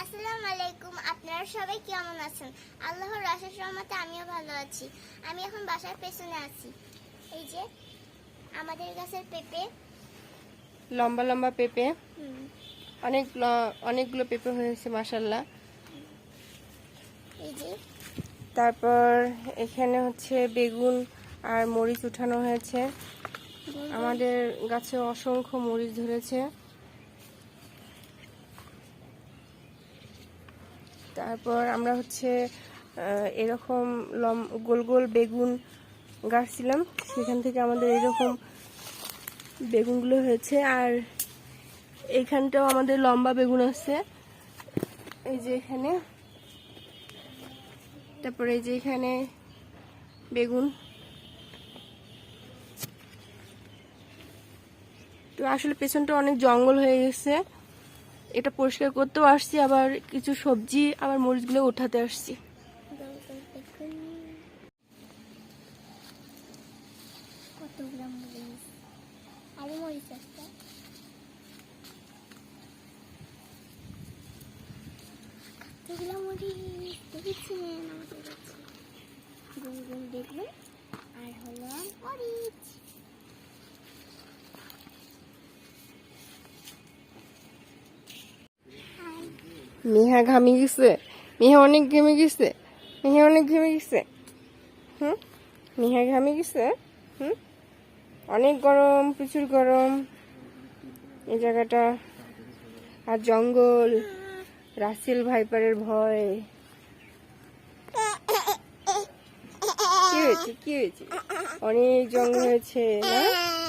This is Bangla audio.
আসসালামু আলাইকুম আপনারা সবাই কেমন আছেন? আল্লাহর রাশের রহমতে আমিও ভালো আছি। আমি এখন বাসার পেছনে আছি। এই যে আমাদের গাছের পেঁপে। লম্বা লম্বা পেঁপে। অনেক অনেকগুলো পেঁপে হয়েছে মাসাল্লাহ এই যে। তারপর এখানে হচ্ছে বেগুন আর মরিচ উঠানো হয়েছে। আমাদের গাছে অসংখ্য মরিচ ধরেছে। তারপর আমরা হচ্ছে এরকম লম, গোল গোল বেগুন গাছছিলাম সেখান থেকে আমাদের এরকম বেগুনগুলো হয়েছে। আর এখানটাও আমাদের লম্বা বেগুন আছে। এই যে এখানে। তারপরে এই যে এখানে বেগুন। তো আসলে পেছনটা অনেক জঙ্গল হয়ে গেছে। এটা পরিষ্কার করতেও আসছি আবার কিছু সবজি আবার মরিচগুলো ওঠাতে আসছি। মরিচ? আরও মরিচ আছে কতগুলো মরিচ দেখেছেন আমাদের কাছে গোল গোল বেগুন আর হলো মরিচ হাই মেহা ঘামে গেছে। মেহা অনেক ঘেমে গেছে। মেহা অনেক ঘেমে গেছে। হুম? মেহা ঘামে গেছে। হুম? অনেক গরম, প্রচুর গরম। এই জায়গাটা। আর জঙ্গল। রাসেল ভাইপারের ভয়। কি হয়েছে? কি হয়েছে? অনেক জঙ্গল হয়েছে, না?